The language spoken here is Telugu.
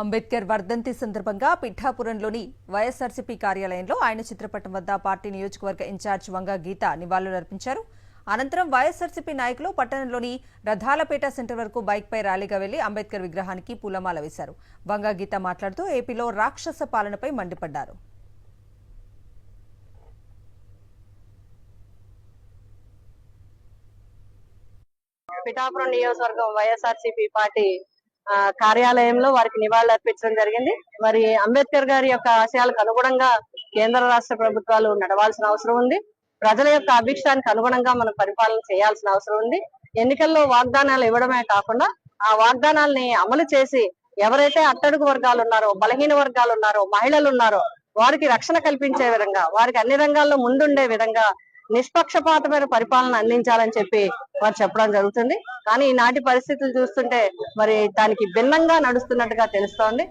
అంబేద్కర్ వర్ధంతి సందర్భంగా పిఠాపురంలోని వైఎస్ఆర్సీపీ కార్యాలయంలో ఆయన చిత్రపటం వద్ద పార్టీ నియోజకవర్గ ఇన్ఛార్జ్ వంగ గీత నివాళులర్పించారు. అనంతరం వైఎస్ఆర్సీపీ నాయకులు పట్టణంలోని రథాలపేట సెంటర్ వరకు బైక్పై ర్యాలీగా వెళ్ళి అంబేద్కర్ విగ్రహానికి పూలమాల వేశారు. వంగ గీత మాట్లాడుతూ ఏపీలో రాక్షస పాలనపై మండిపడ్డారు. పిఠాపురం నియోజకవర్గం వైఎస్ఆర్సీపీ పార్టీ కార్యాలయంలో వారికి నివాళులు అర్పించడం జరిగింది. మరి అంబేద్కర్ గారి యొక్క ఆశయాలకు అనుగుణంగా కేంద్ర రాష్ట్ర ప్రభుత్వాలు నడవాల్సిన అవసరం ఉంది. ప్రజల యొక్క అభిష్టానికి అనుగుణంగా మనం పరిపాలన చేయాల్సిన అవసరం ఉంది. ఎన్నికల్లో వాగ్దానాలు ఇవ్వడమే కాకుండా ఆ వాగ్దానాల్ని అమలు చేసి ఎవరైతే అట్టడుగు వర్గాలు ఉన్నారో బలహీన వర్గాలు ఉన్నారో మహిళలు ఉన్నారో వారికి రక్షణ కల్పించే విధంగా వారికి అన్ని రంగాల్లో ముందుండే విధంగా నిష్పక్షపాతమైన పరిపాలన అందించాలని చెప్పి వారు చెప్పడం జరుగుతుంది. కానీ ఈనాటి పరిస్థితులు చూస్తుంటే మరి దానికి భిన్నంగా నడుస్తున్నట్టుగా తెలుస్తోంది.